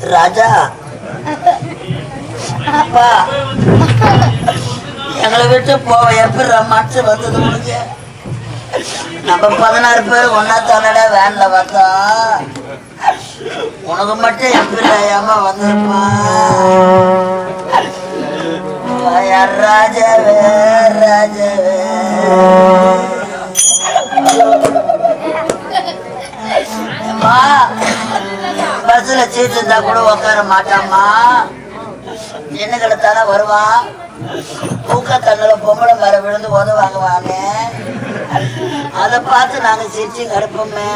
ராஜா. அப்பா. எங்களை விட்டு போவ எப்படி மாற்று வந்தது உனக்கு? நம்ம பதினாறு பேர் ஒன்னா தானடா வேன்ல வந்தோம். உனக்கு மட்டும் எப்படி ஏமா வந்திருப்பா. ராஜாவே? ராஜாவே. அம்மா. பஸ்ல சீட் இருந்தா கூட உட்கார மாட்டாமா என்ன தானே வருவான் தூக்க கண்ணுல பொம்பளை வர விழுந்து உதவாங்குவாங்க அதை பார்த்து நாங்க சிரிச்சு கிடப்போமே.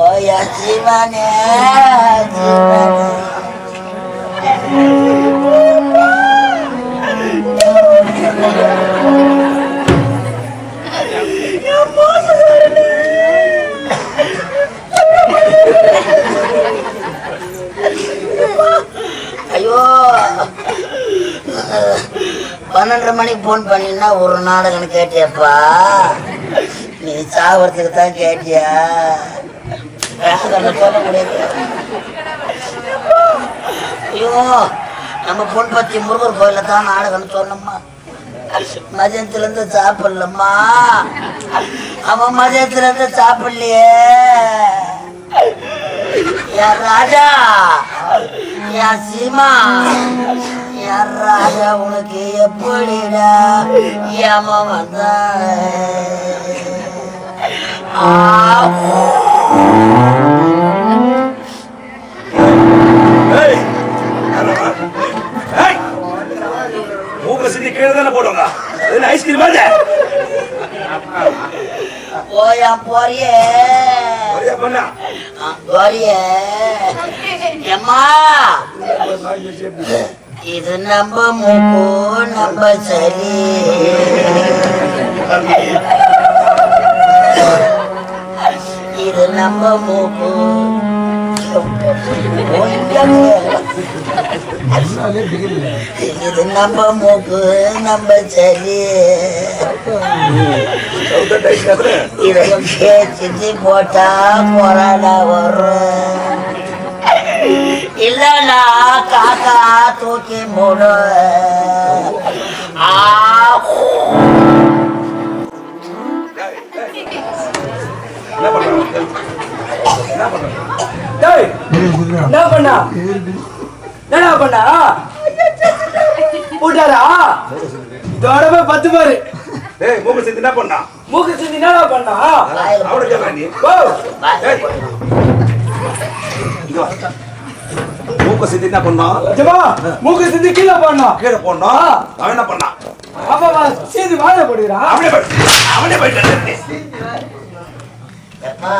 ஓயா ஜீவானே. பன்னெண்டரை மணிக்கு ஃபோன் பண்ணினா ஒரு நாடகம் கேட்டியப்பா? நீ சாவறதுக்கு தான் கேட்டியா சொல்ல முடியாது. ஐயோ நம்ம பொன் முருகர் கோயில தான் நாடகம்னு சொன்னோம்மா. மதியத்துல இருந்து சாப்பிடலம்மா. அவன் மதியத்துல இருந்து சாப்பிடலையே. என் ராஜா? என் சீமா? ராஜா உனக்கு எப்படிடா ஏமா வந்த போடுவாங்க. ஐஸ்கிரீம் போயா போறியே. போறியே எம்மா இது நம்ம மூக்கு நம்ம சரி. இது நம்ம மூக்கு. இது நம்ம மூக்கு நம்ம சரி. இதை சித்தி போட்டா கொரோனா வரும் இல்லைன்னா காக்கா தூக்கி மூடு என்ன பண்றாங்க என்ன என்ன பண்ணா பண்ணா போட்டாரா இதோட போய் பத்து பாரு ஏய் மூக்க சிந்தி என்ன பண்ணா மூக்கு சிந்தி என்னடா பண்ணா அவட கேட்கறா நீ ஓ வாயில ஏய் இங்க வா மூக்க சிந்தி என்ன பண்ணா? ஜமா மூக்கு சிந்தி கீழே பண்ணா கீழே போடணும். அவன் என்ன பண்ணா? அப்பா சீதி வாழ போடுறா அவனே போய் அவனே போயிட்டு எப்பா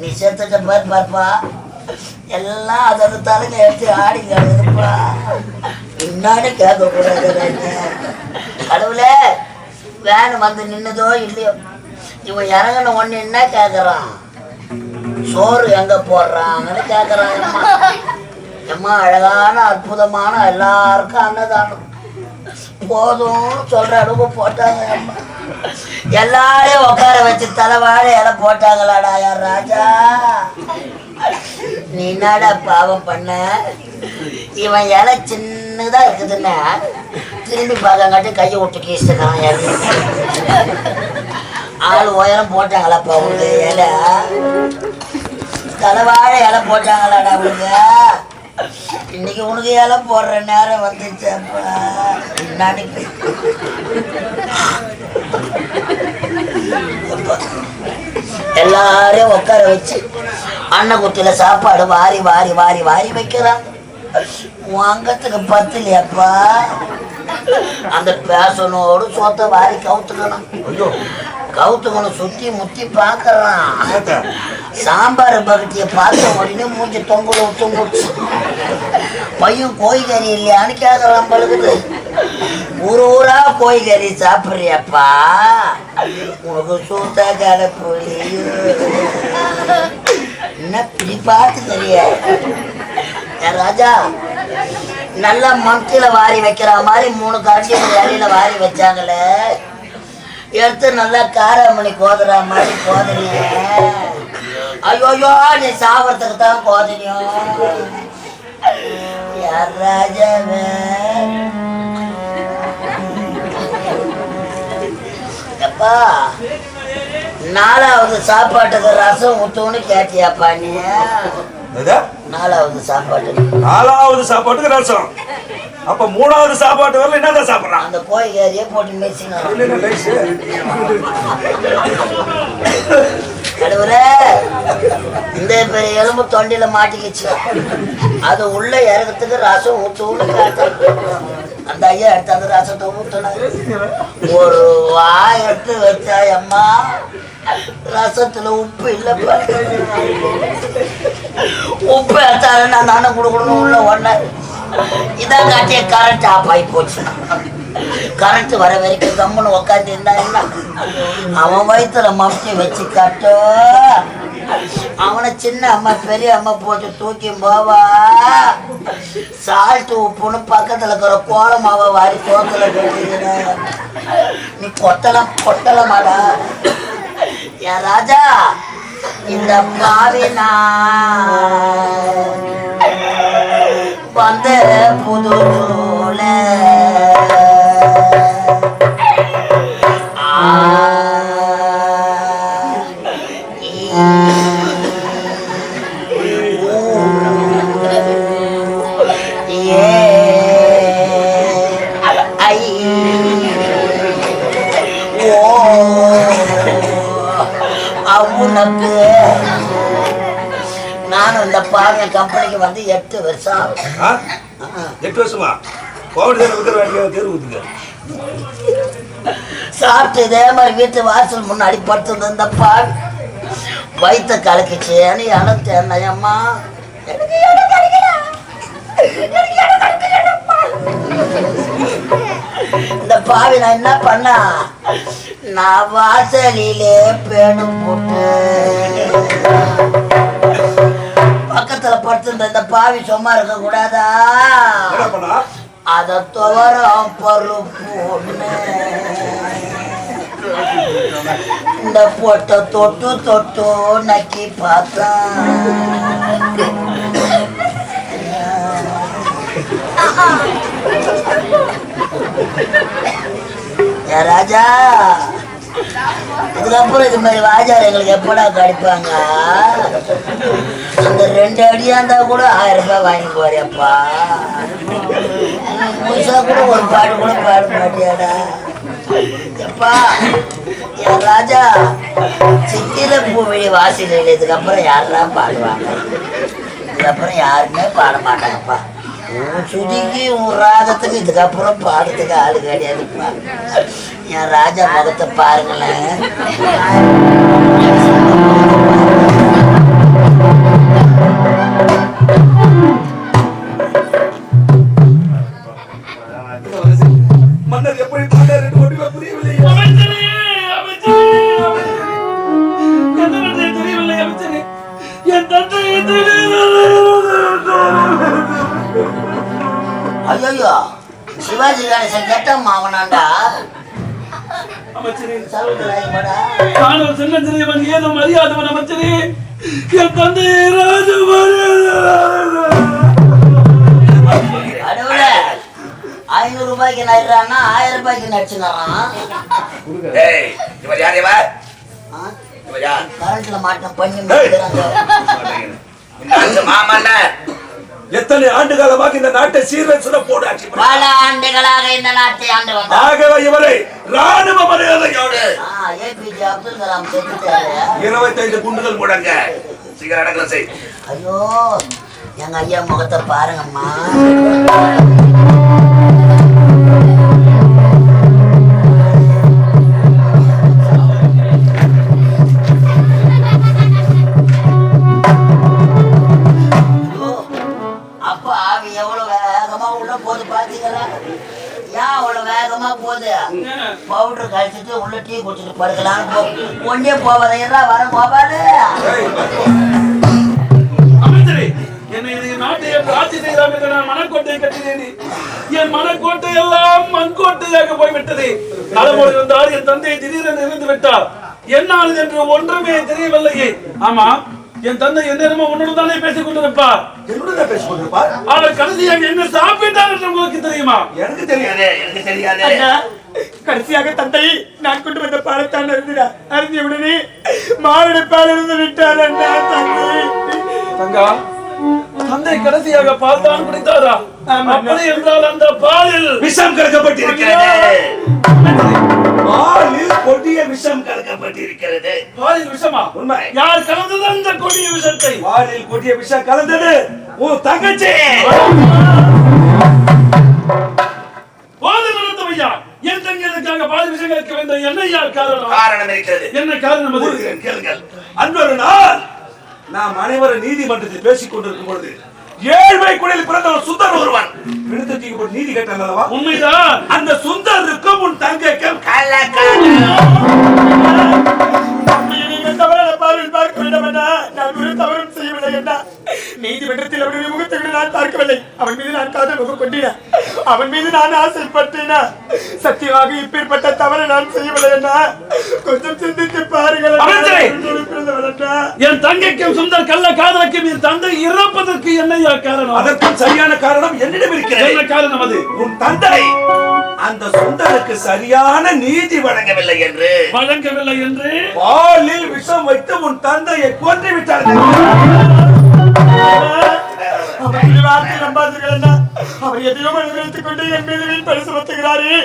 நீ செத்துட்ட பாரு பாருப்பா. எல்லாம் அதாவது தலைங்க எடுத்து ஆடி கிடக்குதுப்பா பின்னாடி கேட்க கூடாது கடவுளே வேன் வந்து நின்னதோ இல்லையோ? இவன் இறங்கின ஒண்ணு என்ன கேட்கறான் சோறு எங்க போடுறாங்கன்னு கேட்கறான் அம்மா அழகான அற்புதமான எல்லாருக்கும் அன்னதானம். போதும் சொல்ற அளவுக்கு போட்டாங்க அம்மா. எல்லாரையும் உட்கார வச்சு தலைவாழை இலை போட்டாங்களாடா யார் ராஜா. நீ என்னடா பாவம் பண்ண? இவன் இலை சின்னதா இருக்குதுன்னா திரும்பி பார்க்கங்காட்டி கையை விட்டு கீசுக்கிறான் இலை. ஆள் உயரம் போட்டாங்களாப்பா உங்களுக்கு இலை. தலைவாழை இலை போட்டாங்களாடா உங்களுக்கு இன்னைக்கு உனக்கு போடுற நேரம் வந்துச்சப்பா நாளைக்கு எல்லாரையும் உட்கார வச்சு அன்னக்குட்டியில சாப்பாடு வாரி வாரி வாரி வாரி வைக்கிறான் வாங்கத்துக்கு இல்லையாப்பா? அந்த பேசனோடு சொத்தை வாரி கவுத்துக்கணும். கவுத்துக்கணும் சுத்தி முத்தி என்னத்த? சாம்பார் பக்கத்திய பார்த்த உடனே மூஞ்சி தொங்குல தொங்குச்சு பையன் கோழிக்கறி இல்லையான்னு கேட்கலாம் பழுகுது ஊர் ஊரா கோழிக்கறி சாப்பிட்றியப்பா? உனக்கு சூத்தா கலப்புலி என்ன என்ன இப்படி பார்த்து தெரிய ராஜா நல்லா மம்தியில வாரி வைக்கிற மாதிரி மூணு கரண்டி இலையில வாரி வச்சாங்களே. எடுத்து நல்லா காராமணி கோதுற மாதிரி கோதுறீங்க ஐயோயோ நீ சாவறதுக்கு தான் கோதுறியும் யார் ராஜாவே எப்பா நாலாவது சாப்பாட்டுக்கு ரசம் ஊத்துன்னு கேட்டியாப்பா நீ? நாலாவது சாப்பாட்டுக்கு நாலாவது சாப்பாட்டுக்கு ரசம். அப்ப மூணாவது சாப்பாட்டு வரல என்னதான் சாப்பிடறான்? அந்த கோழிக்காரியே போட்டு மேய்ச்சிங்க கடவுளே இந்த பெரிய எலும்பு தொண்டில மாட்டிக்கிச்சு. அது உள்ள இறக்கத்துக்கு ரசம் ஊத்து காட்டு அந்த ஐயா எடுத்து அந்த ரசத்தை ஊத்துனாரு. ஒரு வாய் எடுத்து வச்சா அம்மா ரசத்துல உப்பு இல்லை உப்பு எடுத்தாரு நான் நானும் கொடுக்கணும் உள்ள உடனே இதான் காட்டிய கரண்ட் ஆஃப் ஆகி போச்சு. கரண்ட் வர வரைக்கும் கம்முன்னு உக்காந்து இருந்தா என்ன? அவன் வயிற்றுல மம்டி வச்சு காட்டு. அவனை சின்ன அம்மா பெரிய அம்மா போட்டு தூக்கி போவா. சால்ட் உப்புன்னு பக்கத்துல இருக்கிற கோல மாவை வாரி தோத்துல கட்டிக்கிற நீ கொட்டல மாடா ஏ ராஜா இந்த பாவினா வந்த புது பாருங்க கம்பெனிக்கு வந்து எட்டு வருஷம். எட்டு வருஷமா? கோவிட் தேர்வு ஊத்துங்க சாப்பிட்டு இதே மாதிரி வீட்டு வாசல் முன்னாடி படுத்து இந்த பால் வயிற்ற கலக்கிச்சேன்னு இடம் கிடைக்கலப்பா. இந்த பாவி நான் என்ன பண்ணா? நான் வாசலிலே பேணும் போட்டு. பக்கத்துல படுத்திருந்த இந்த பாவி சும்மா இருக்க கூடாதா? அத துவரம் பருப்பு. இந்த பொட்டை தொட்டு தொட்டு நக்கி பார்த்தேன். ஏ ராஜா இதுக்கப்புறம் இது மாதிரி வாஜார் எங்களுக்கு எப்படா கடிப்பாங்க? ரெண்டு அடியா இருந்தா கூட ஆயிரம் ரூபாய் வாங்கி போறியப்பா. முழுசா கூட ஒரு பாட்டு கூட பாட மாட்டியாடா. எப்பா என் ராஜா சித்திர பூவிழி வாசிகள் இதுக்கப்புறம் யாரெல்லாம் பாடுவாங்க? இதுக்கப்புறம் யாருமே பாட மாட்டாங்கப்பா. உன் சுதிக்கு உன் ராகத்துக்கு இதுக்கப்புறம் பாடுறதுக்கு ஆளு கிடையாதுப்பா என் ராஜா முகத்தை பாருங்களேன். மாமன்னர் எத்தனை ஆண்டு காலமாக இந்த நாட்டை ஆட்சி பண்ணார். பல ஆண்டுகளாக இந்த நாட்டை ஆண்டு வந்தார். ஆகவே இவரை ராணுவ மரியாதையோடு ஏபிஜே அப்துல் கலாம் இருபத்தைந்து குண்டுகள் முழங்க சீக்கிரம் அடக்கல செய் ஐயோ எங்க ஐயா முகத்தை பாருங்கம்மா. போகும்போது பவுடர் கழிச்சிட்டு உள்ள டீ குடிச்சிட்டு படுக்கலாம் ஒன்னே போவாத என்ன வர போவாது என் மனக்கோட்டை எல்லாம் மண்கோட்டையாக போய்விட்டது. தலைமுறை வந்தால் என் தந்தை திடீரென இருந்து விட்டார் என்ன என்று ஒன்றுமே தெரியவில்லையே. ஆமா என் தந்தை எந்நேரமோ உன்னோடு தானே பேசிக் கொண்டிருப்பார். என்னுடன் பேசிக் கொண்டிருப்பார்? அவர் கடைசியாக என்ன சாப்பிட்டார் என்று உங்களுக்கு தெரியுமா? எனக்கு தெரியாதே எனக்கு தெரியாதே. கடைசியாக தந்தை நான் கொண்டு வந்த பாலத்தான் அருந்தினார் அருந்திய உடனே மாவிட பால் இருந்து விட்டார் அண்ணா தந்தை. தங்கா தந்தை கடைசியாக பால் தான் குடித்தாரா. அப்படி என்றால் அந்த பாலில் விஷம் கலக்கப்பட்டிருக்கிறது பாலில் கொடிய விஷம் கலக்கப்பட்டிருக்கிறது. பாலில் விஷமா? உண்மை. யார் கலந்தது அந்த கொடிய விஷத்தை? பாலில் கொடிய விஷம் கலந்தது. உன் தங்கச்சி. என் தங்களுக்கு பால் விஷம் கலக்க வேண்டிய என்ன யார் காரணம்? காரணம் இருக்கிறது. என்ன காரணம் கேளுங்கள் அன்றொரு நாள் நாம் அனைவரும் நீதிமன்றத்தில் பேசிக் கொண்டிருக்கும் பொழுது ஏழ்மை குடியில் பிறந்தவன் சுந்தர் ஒருவன். தூக்கி போட்டு நீதி கேட்டான் அல்லவா உண்மைதான். அந்த சுந்தருக்கும் உன் தங்கைக்கும் நீங்கள் தவறான பார்வையில் பார்க்க வேண்டாம் அண்ணா நான் ஒரு தவறும் செய்யவில்லை அண்ணா நீதிமன்றத்தில் அவருடைய முகத்தை விட நான் பார்க்கவில்லை. அவன் மீது நான் காதல் முகம் கொண்டேன். அவன் மீது நான் ஆசைப்பட்டேனா சத்தியமாக இப்பேற்பட்ட தவறை நான் செய்யவில்லை கொஞ்சம் சிந்தித்து பாருங்கள். என் தங்கைக்கும் சுந்தர் கள்ள காதலுக்கும் என் தந்தை இறப்பதற்கு என்னையா காரணம்? அதற்கும் சரியான காரணம் என்னிடம் என்ன இருக்கிறது காரணம் அது? உன் தந்தை அந்த சுந்தருக்கு சரியான நீதி வழங்கவில்லை என்று வழங்கவில்லை என்று பாலில் விஷம் வைத்து உன் தந்தையை கொன்று விட்டார்கள் அவர் எதையும் மனதில் கொண்டு என் மீது வீண் பழி சுமத்துகிறாரே.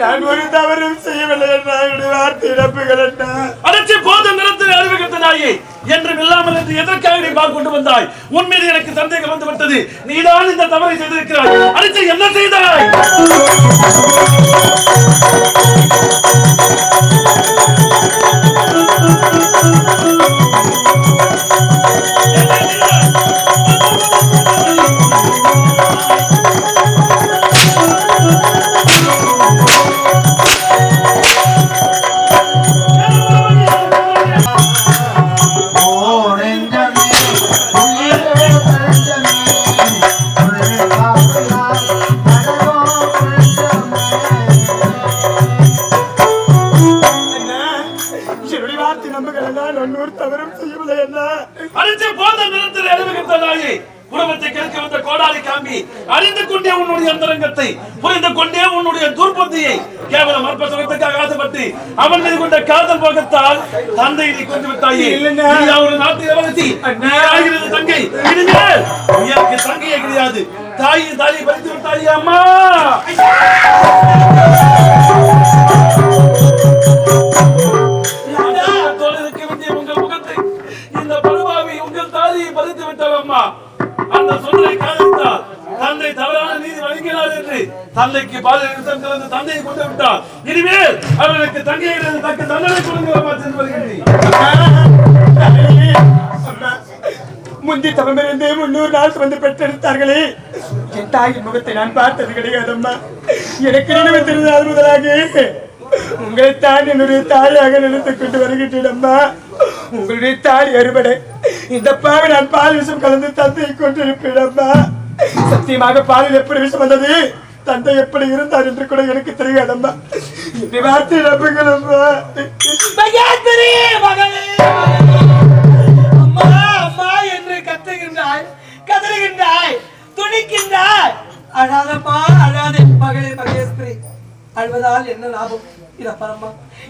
நான் ஒரு தவறும் செய்யவில்லை என்ன என்னுடைய வார்த்தை இழப்புகள் என்ன அடைச்சி போத நிறத்தில் அறிவுகத்த நாயே என்றும் இல்லாமல் என்று எதற்காக நீ பால் கொண்டு வந்தாய்? உன் மீது எனக்கு சந்தேகம் வந்து விட்டது. நீதான் இந்த தவறை செய்திருக்கிறாய். அடைச்சி என்ன செய்தாய்? Thank you. அண்ணா இல்லைண்ணா. நீ ஒரு நாட்டு இளவரசி. அண்ணா. நீ ஆகிறது தங்கை. எனக்கு தங்கையே கிடையாது. தாயை தாயை பறித்து விட்டாயே அம்மா. உங்கள் முகத்தை இந்த படுபாவி உங்கள் தாலியை பறித்து விட்டார் அம்மா. அந்த சொல்லை காதலித்தார் தந்தை தவறான நீதி வழங்கினார் தந்தைக்கு பாலியல் நிறுத்தம் கலந்து தந்தையை கொண்டு விட்டார் இனிமேல் அவர்களுக்கு தங்கையை தக்க தண்டனை கொடுங்கள் சென்று வருகிறேன் முந்தி தவமிருந்து முன்னூறு நாள் வந்து பெற்றெடுத்தார்களே. என் தாயின் முகத்தை நான் பார்த்தது கிடையாது அம்மா. எனக்கு நினைவு தெரிந்தால் முதலாக உங்களை தான் என்னுடைய தாயாக நினைத்துக் கொண்டு வருகின்றேன் அம்மா. உங்களுடைய தாய் அறுபடை. இந்த பாவை நான் பால் விஷம் கலந்து தந்தையை கொண்டிருப்பேன் அம்மா. சத்தியமாக பாலில் எப்படி விஷம் வந்தது? தந்தை எப்படி இருந்தார் என்று கூட எனக்கு தெரியாது அம்மா. இந்த வார்த்தை நம்புங்கள் அம்மா. அம்மா அம்மா என்று கத்துகின்றாய் கதறுகின்றாய் துணிக்கின்றாய். அழாதம்மா அழாதே மகளே மகேஸ்வரி அழுவதால் என்ன லாபம்? இது அப்பறம்மா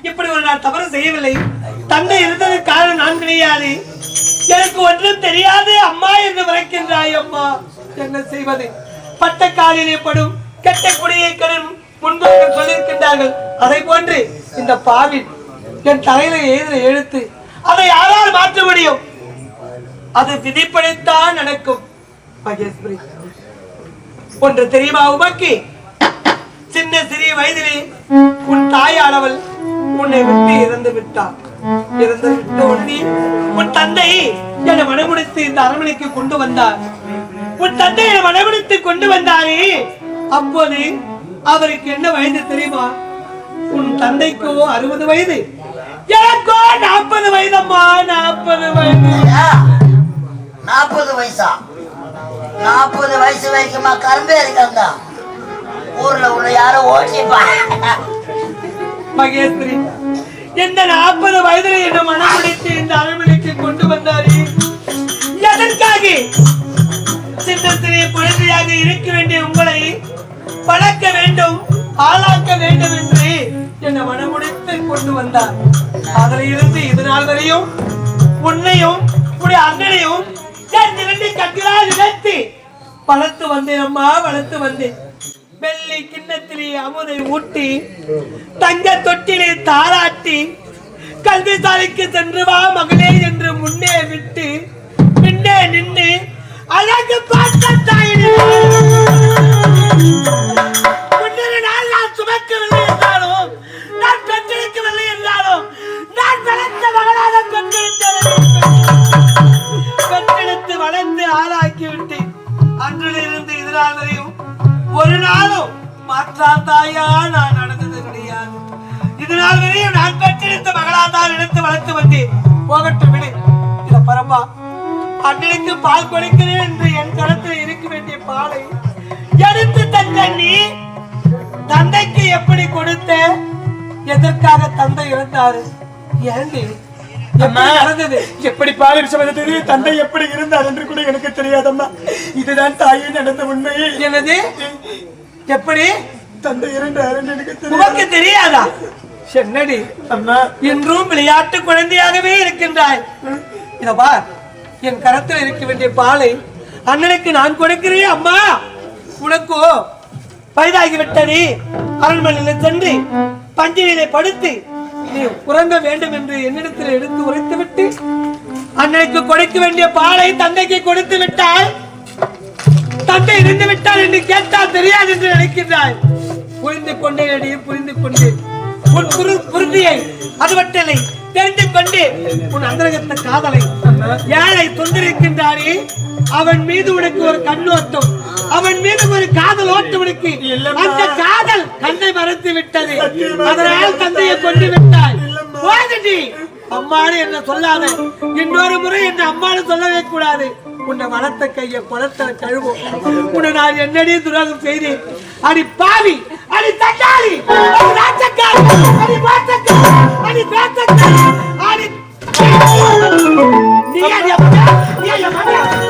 இப்படி ஒரு நான் தவறு செய்யவில்லை. தந்தை இருந்தது காரணம் நான் கிடையாது. எனக்கு ஒன்றும் தெரியாது அம்மா என்று வரைக்கின்றாய் அம்மா. என்ன செய்வது? பட்ட காலிலே படும் கெட்ட குடியை முன்பர்கள் சொல்லியிருக்கின்றார்கள். அதை போன்று இந்த பாவின் என் தலையில எழுதின எழுத்து அதை யாரால் மாற்ற முடியும்? அது விதிப்படைத்தான் நடக்கும். மகேஸ்வரி. ஒன்று தெரியுமா உமக்கு? சின்ன சிறிய வயதிலே உன் தாயானவள் உன்னை விட்டு இறந்து விட்டார் இறந்து விட்ட உடனே உன் தந்தை என்னை மனமுடித்து இந்த அரண்மனைக்கு கொண்டு வந்தார். உன் தந்தை என்னை மனமுடித்து கொண்டு வந்தாரே. அப்போது அவருக்கு என்ன வயது தெரியுமா? உன் தந்தைக்கோ அறுபது வயது. எனக்கோ நாற்பது வயதம்மா நாற்பது வயது. நாற்பது வயசா? நாற்பது வயசு வரைக்குமா கரும்பே இருக்காங்க. ஊர்ல உள்ள யாரும் ஓட்டிப்பா மகேஸ்வரி இந்த நாற்பது வயதுல என்ன மனம் முடித்து இந்த அரண்மனைக்கு கொண்டு வந்தாரு? எதற்காக? சின்னத்திலே குழந்தையாக இருக்க வேண்டிய உங்களை பழக்க வேண்டும் ஆளாக்க வேண்டும் என்று என்னை மனமுடித்து கொண்டு வந்தார். அதில் இருந்து இது நாள் வரையும் உன்னையும் உடைய அண்ணனையும் இரண்டு கண்களால் நினைத்து வளர்த்து வந்தேன் அம்மா வளர்த்து வந்தேன். வெள்ளி கிண்ணத்திலே அமுதை ஊட்டி தங்க தொட்டிலே தாராட்டி கல்வி சாலைக்கு சென்று வா மகளே என்று முன்னே விட்டு பின்னே நின்று அழகு பார்த்த தாயினே முன்னொரு நாள் நான் சுமக்கவில்லை என்றாலும் நான் என்றாலும் நான் வளர்த்த மகளாக பெற்றெடுத்து வளர்ந்து ஆளாக்கி விட்டேன் அன்றிலிருந்து வரையும் ஒரு நாளும் மாற்றாந்தாயா நான் நடந்தது கிடையாது. இது வரையும் நான் பெற்றெடுத்த மகளா தான் எடுத்து வளர்த்து வந்தேன். போகட்டும் விடு. இத பரம்பா அண்ணனுக்கு பால் கொடுக்கிறேன் என்று என் கரத்தில் இருக்க வேண்டிய பாலை எடுத்து தந்த நீ தந்தைக்கு எப்படி கொடுத்த? எதற்காக தந்தை இறந்தாரு? ஏண்டி? அம்மா எப்படி பாலிருச்சம் வந்தது தந்தை எப்படி இருந்தார் என்று கூட எனக்கு தெரியாதம்மா. இதுதான் தாயே நடந்த உண்மை. என்னது? எப்படி? தந்தை என்று எனக்கு உனக்கு தெரியாதா? என்னடி? அம்மா. இன்றும் விளையாட்டு குழந்தையாகவே இருக்கின்றாய். இத பார் என் கரத்தில் இருக்க வேண்டிய பாலை அண்ணனுக்கு நான் கொடுக்கிறேன் அம்மா. உனக்கோ வயதாகிவிட்டது அரண்மனையில் சென்று பஞ்சிலே படுத்து நீ உறங்க வேண்டும் என்று என்னிடத்தில் எடுத்து உரைத்துவிட்டு அண்ணனுக்கு கொடுக்க வேண்டிய பாலை தந்தைக்கு கொடுத்து விட்டால் தந்தை இருந்து விட்டார் என்று கேட்டால் தெரியாது என்று நினைக்கின்றாய். புரிந்து கொண்டேன் அடி புரிந்து கொண்டேன் உன் குரு புரிதியை அது மட்டும் தெரிந்து கொண்டு உன் அந்தரகத்த காதலை ஏழை தொந்திருக்கின்றாரே அவன் மீது உனக்கு ஒரு கண்ணோட்டம். அவன் மீது ஒரு காதல் ஓட்டம் உனக்கு. அந்த காதல் கண்ணை மறைத்து விட்டது. அதனால் தந்தையை கொண்டு விட்டாய். போதுடி. அம்மானு என்ன சொல்லாத. இன்னொரு முறை என்ன அம்மானு சொல்லவே கூடாது. உன்னை வளர்த்த கைய குளத்த கழுவும். உன்னை நான் என்னடி துரோகம் செய்தேன்? அடி பாவி. அடி தக்காளி அடி ராஜக்காரி. அடி பாத்தக்காரி அடி பேத்தக்காரி. அடி நீ அடி அப்பா நீ அடி அப்பா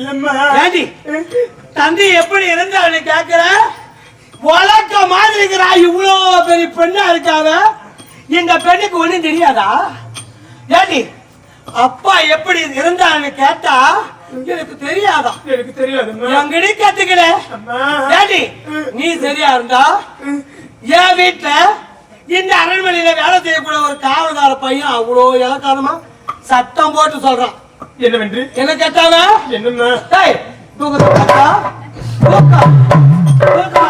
இல்லம்மா. ஏண்டி? தந்தை எப்படி இருந்தான்னு கேக்குற? வழக்க மாதிரி இருக்கிறா. இவ்வளோ பெரிய பெண்ணா இருக்காவ எங்க பெண்ணுக்கு ஒண்ணும் தெரியாதா? ஏண்டி? அப்பா எப்படி இருந்தான்னு கேட்டா எனக்கு தெரியாதா? எனக்கு தெரியாதும்மா. எங்கடி கத்துக்கல ஏண்டி? நீ சரியா இருந்தா? என் வீட்டுல இந்த அரண்மனையில வேலை செய்யக்கூடிய ஒரு காவல்கார பையன் அவ்வளோ இலக்காரமா சத்தம் போட்டு சொல்றான். என்னவென்று? என்ன கேட்டாங்க என்னம்மா? டேய் தூக்கத்தை பார்த்தா தூக்கம் தூக்கமா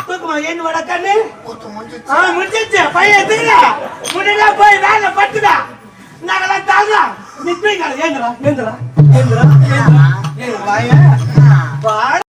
தூக்கமா என்ன வட கண்ணு? ஆ முடிஞ்சிச்சு பையன் எத்துக்கல முன்னாடியே போய் வேலை பட்டுடா நாங்களாம் தாங்க நிற்பீங்க ஏந்திரா ஏந்திரா ஏந்திரா ஏந்திரா ஏந்திரா வாய